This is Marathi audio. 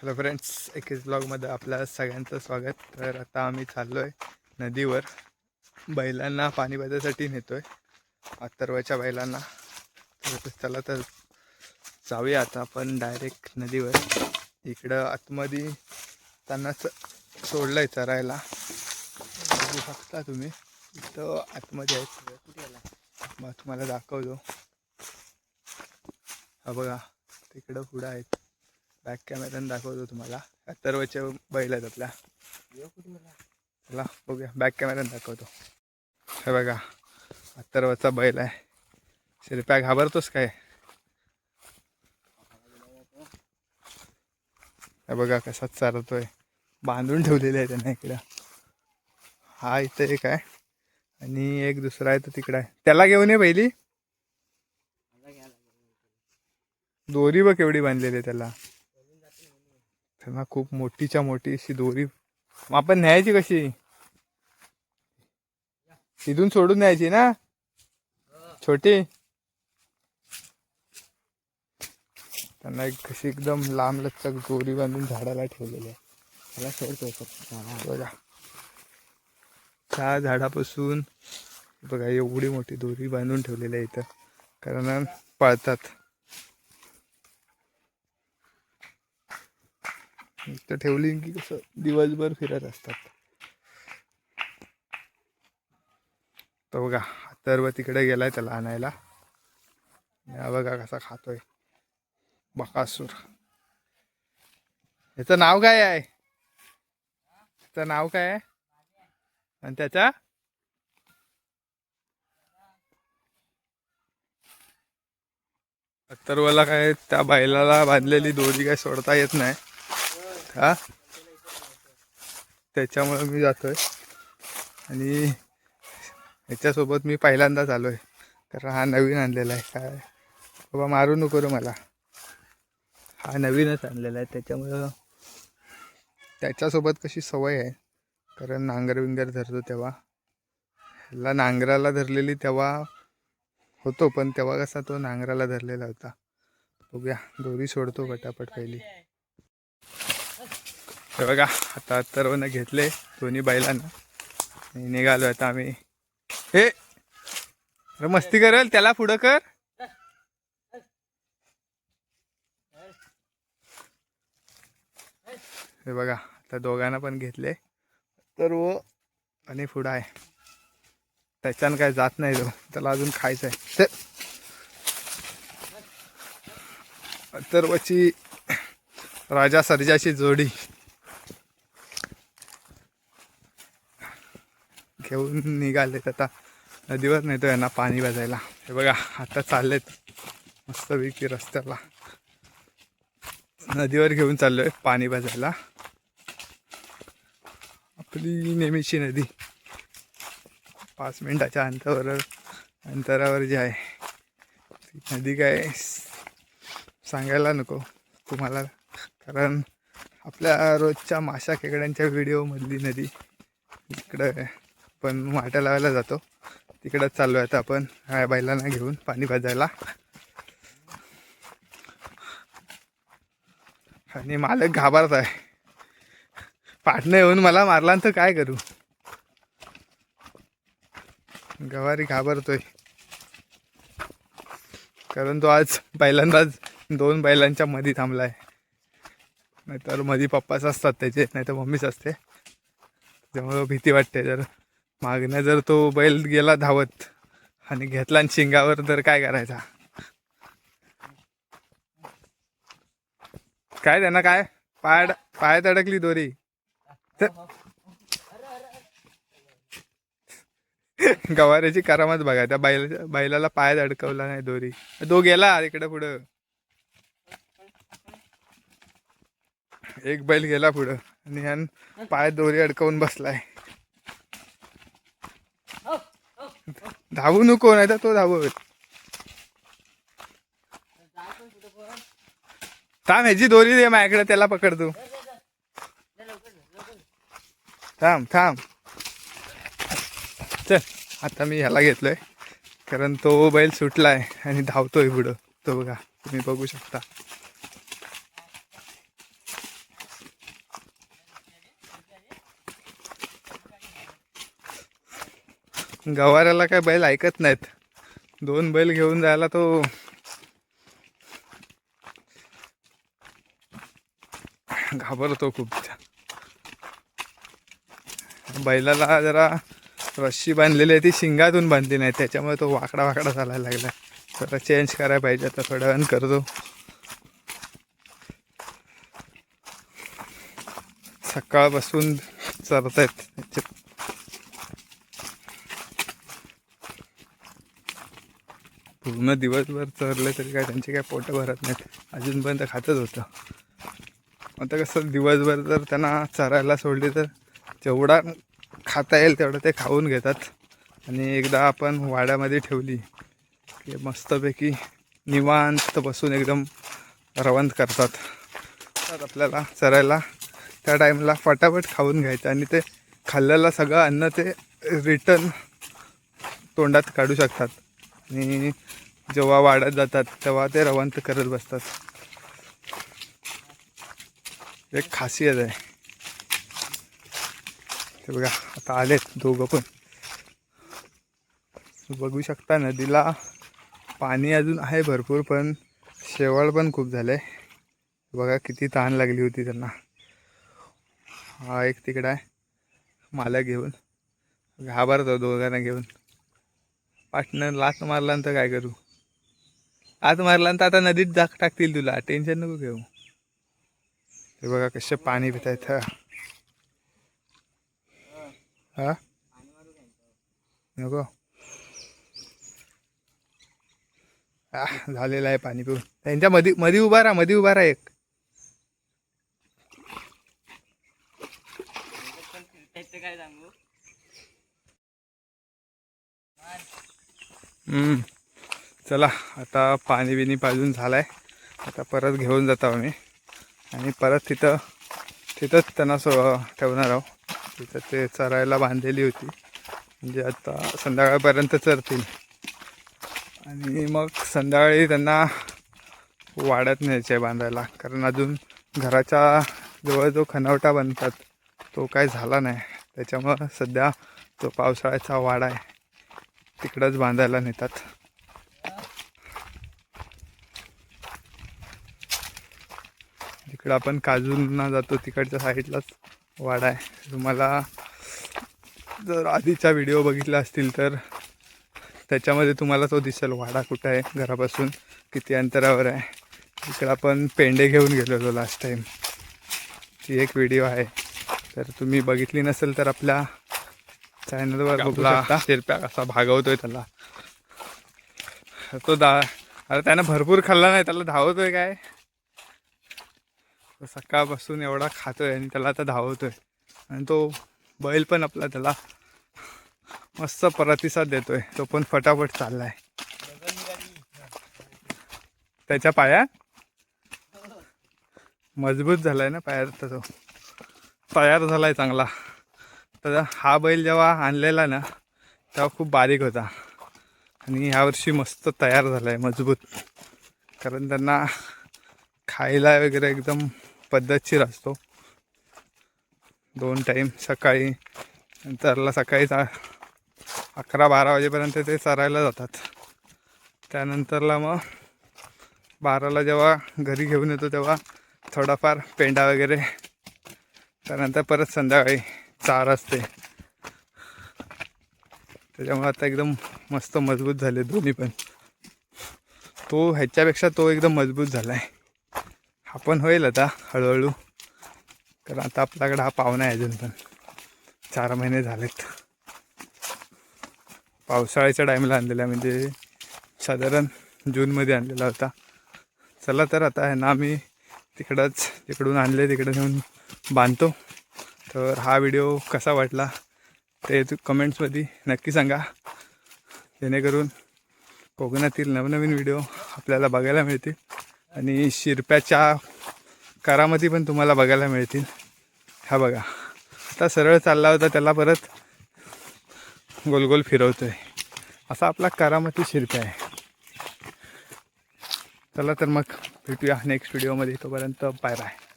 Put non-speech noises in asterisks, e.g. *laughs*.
हॅलो फ्रेंड्स एकेच ब्लॉगमध्ये आपल्या सगळ्यांचं स्वागत. तर आता आम्ही चाललो आहे नदीवर. बैलांना पाणी पाजायसाठी नेतो आहे अथर्वाच्या बैलांना. तर चला तर जाऊया आता आपण डायरेक्ट नदीवर. इकडं आतमध्ये त्यांना सोडलं आहे चरायला. बघू शकता तुम्ही. इथं आतमध्ये आहेत. मग तुम्हाला दाखवतो. हा बघा तिकडं पुढं आहेत. बॅक कॅमेऱ्यानं दाखवतो तुम्हाला. अथर्वच्या बैल आहेत आपल्या. चला बघूया. बॅक कॅमेऱ्यानं दाखवतो. हे बघा अथर्वचा बैल आहे. शिरप्या घाबरतोस काय? हे बघा कसा चालतोय. बांधून ठेवलेले आहे त्यांना इकडं. हा इथं एक आहे. आणि एक दुसरा आहे तो तिकडं आहे. त्याला घेऊन ये पहिली. दोरी बघ केवढी बांधलेली आहे त्याला. त्यांना खूप मोठीच्या मोठी अशी दोरी. मग आपण न्यायची कशी? तिथून सोडून न्यायची ना? छोटी. त्यांना एक कशी एकदम लांब लचक दोरी बांधून झाडाला ठेवलेली आहे. त्याला सोडतो बघा. त्या झाडापासून बघा एवढी मोठी दोरी बांधून ठेवलेली आहे इथं. कारण पळतात. तर ठेवली की कसं दिवसभर फिरत असतात. तो बघा अथर्व तिकडे गेलाय त्याला आणायला. बघा कसा खातोय. बकासूर. याचं नाव काय आहे? त्याचं नाव काय आहे? आणि त्याचा? अथर्वला काय त्या बैलाला बांधलेली दोरी काय सोडता येत नाही. हा? त्याच्यामुळे मी जातोय. आणि ह्याच्यासोबत मी पहिल्यांदाच आलोय. कारण हा नवीन आणलेला आहे. काय? बाबा मारू नको रे मला. हा नवीनच आणलेला आहे. त्याच्यामुळं त्याच्यासोबत कशी सवय आहे. कारण नांगर विंगर धरतो तेव्हा. ह्याला नांगराला धरलेली तेव्हा होतो पण तेव्हा कसा तो नांगराला धरलेला होता. बघूया. दोरी सोडतो पटापट पहिली. हे बघा आता तरवनं घेतले दोन्ही बैलांना. निघालो आता आम्ही. हे अरे मस्ती करेल त्याला पुढं कर. हे बघा आता दोघांना पण घेतले. तर व आणि पुढं आहे. त्याच्यानं काय जात नाही तो. त्याला अजून खायचं आहे. तर अथर्वची राजा सर्जाची जोडी. घेऊन निघालेत आता नदीवर नेतो यांना पाणी भाजायला हे बघा आता चाललेत मस्तपैकी रस्त्याला. नदीवर घेऊन चाललोय पाणी भाजायला आपली नेहमीची नदी. पाच मिनिटाच्या अंतरावर अंतरावर जी आहे ती नदी काय सांगायला नको तुम्हाला. कारण आपल्या रोजच्या माशा खेकड्यांच्या व्हिडिओमधली नदी इकडं पण वाट्या लावायला जातो. तिकडंच चाललो आहे आता आपण. ह्या बैलांना घेऊन पाणी भाजायला. आणि मालक घाबरत आहे. पाटणं येऊन मला मारला तर काय करू? गवारी घाबरतोय. कारण तो आज पहिल्यांदाच दोन बैलांच्या मध्ये थांबलाय. नाहीतरमध्ये पप्पाच असतात त्याचे नाहीतर मम्मीच असते. त्यामुळं भीती वाटते जर. मागण्या जर तो बैल गेला धावत आणि घेतला आणि शिंगावर तर काय करायचा? काय त्यांना काय? पाय पायात अडकली दोरी. *laughs* गवाऱ्याची करामच बघा त्या बैला बैलाला पायात अडकवला नाही दोरी. तो गेला इकडे पुढं. एक बैल गेला पुढं आणि ह्यान पायात दोरी अडकवून बसलाय. धावू नको नाही तर तो धावू थांब ह्याची दोरी दे माझ्याकडे त्याला पकड तू. थांब थांब. चल आता मी ह्याला घेतलोय. कारण तो बैल सुटलाय आणि धावतोय पुढं. तो बघा तुम्ही बघू शकता. गवाऱ्याला काय बैल ऐकत नाहीत. दोन बैल घेऊन जायला तो घाबरतो खूप. बैलाला जरा रस्सी बांधलेली आहे ती शिंगातून बांधली नाही त्याच्यामुळे तो वाकडा वाकडा चालायला लागला जरा चेंज करायला पाहिजे आता थोड्या वेळानं करतो. सकाळपासून चरत आहेत पूर्ण दिवसभर चरले तरी काय त्यांचे काय पोटं भरत नाहीत. अजूनपर्यंत खातच होतं. आता कसं दिवसभर जर त्यांना चरायला सोडली तर जेवढा खाता येईल तेवढं ते खाऊन घेतात. आणि एकदा आपण वाड्यामध्ये ठेवली की मस्तपैकी निवांत बसून एकदम रवंत करतात. तर आपल्याला चरायला त्या टाईमला फटाफट खाऊन घ्यायचं आणि ते खाल्लेलं सगळं अन्न ते रिटर्न तोंडात काढू शकतात. आणि जेव्हा वाढत जातात तेव्हा ते रवंत करत बसतात. एक खासियत आहे. ते बघा आता आलेत दोघं पण. बघू शकता नदीला पाणी अजून आहे भरपूर पण शेवाळ पण खूप झालं आहे बघा किती तहान लागली होती त्यांना. हा एक तिकडं आहे. माला घेऊन. घाबरतो दोघांना घेऊन. पार्टनर लात मारला तर काय करू? आत मारला तर आता नदीत जाग टाकतील तुला. टेन्शन नको घेऊ. हे बघा कसे पाणी पित आहेत हा? नको. आ, झालेलं आहे पाणी पिऊन. त्यांच्या मध्ये मध्ये उभा राहा मध्ये उभा राहा एक काय सांगू हम्म. चला आता पाणी बिणी पाजून झालं आहे आता परत घेऊन जातो आम्ही. आणि परत तिथं तिथंच त्यांना सो ठेवणार आहोत. तिथं ते चरायला बांधलेली होती. म्हणजे आता संध्याकाळपर्यंत चरतील. आणि मग संध्याकाळी त्यांना वाढत न्यायचे बांधायला. कारण अजून घराच्या जवळ जो खनवटा बनतात तो काय झाला नाही. त्याच्यामुळं सध्या जो पावसाळ्याचा वाडा आहे. तिकडंच बांधायला नेतात. तिकडं आपण काजूंना जातो तिकडच्या साईडलाच वाडा आहे. तुम्हाला जर आधीचा व्हिडिओ बघितला असतील तर त्याच्यामध्ये तुम्हाला तो दिसेल वाडा कुठं आहे घरापासून किती अंतरावर आहे. तिकडं आपण पेंडे घेऊन गेलेलो लास्ट टाईम ती एक व्हिडिओ आहे. तर तुम्ही बघितली नसेल तर आपल्या चॅनलवर बघू शकता शिरप्या कसा भागवतोय त्याला. तो दा अरे त्यानं भरपूर खाल्ला नाही त्याला धावतोय काय? तो सकाळपासून एवढा खातोय आणि त्याला आता धावतोय. आणि तो बैल पण आपला त्याला मस्त प्रतिसाद देतोय. तो पण फटाफट चाललाय. त्याच्या पाया मजबूत झालाय ना पायात तो. तयार झालाय चांगला. तर हा बैल जेव्हा आणलेला ना तेव्हा खूप बारीक होता. आणि ह्यावर्षी मस्त तयार झाला आहे मजबूत. कारण त्यांना खायला वगैरे एकदम पद्धतशीर असतो. दोन टाईम सकाळी नंतरला सकाळी अकरा बारा वाजेपर्यंत ते चरायला जातात. त्यानंतरला मग बाराला जेव्हा घरी घेऊन येतो तेव्हा थोडाफार पेंडा वगैरे त्यानंतर परत संध्याकाळी चार असते. त्याच्यामुळे आता एकदम मस्त मजबूत झाले दोन्ही पण. तो ह्याच्यापेक्षा तो एकदम मजबूत झाला आहे हा पण होईल आता हळूहळू. कारण आता आपल्याकडे हा पाहुणा आहे अजून पण. चार महिने झालेत. पावसाळ्याच्या टाईमला आणलेला आहे, म्हणजे साधारण जूनमध्ये आणलेला होता. चला तर आता आहे ना आम्ही तिकडंच तिकडून आणले तिकडे नेऊन बांधतो. तर हा व्हिडिओ कसा वाटला ते तू कमेंट्समध्ये नक्की सांगा. जेणेकरून कोकणातील नवनवीन व्हिडिओ आपल्याला बघायला मिळतील आणि शिरप्याच्या करामध्ये पण तुम्हाला बघायला मिळतील. हा बघा. आता सरळ चालला होता त्याला परत गोल गोल आहे असा आपला करामती शिरप्या आहे. चला तर मग भेटूया नेक्स्ट व्हिडिओमध्ये तोपर्यंत बाय बाय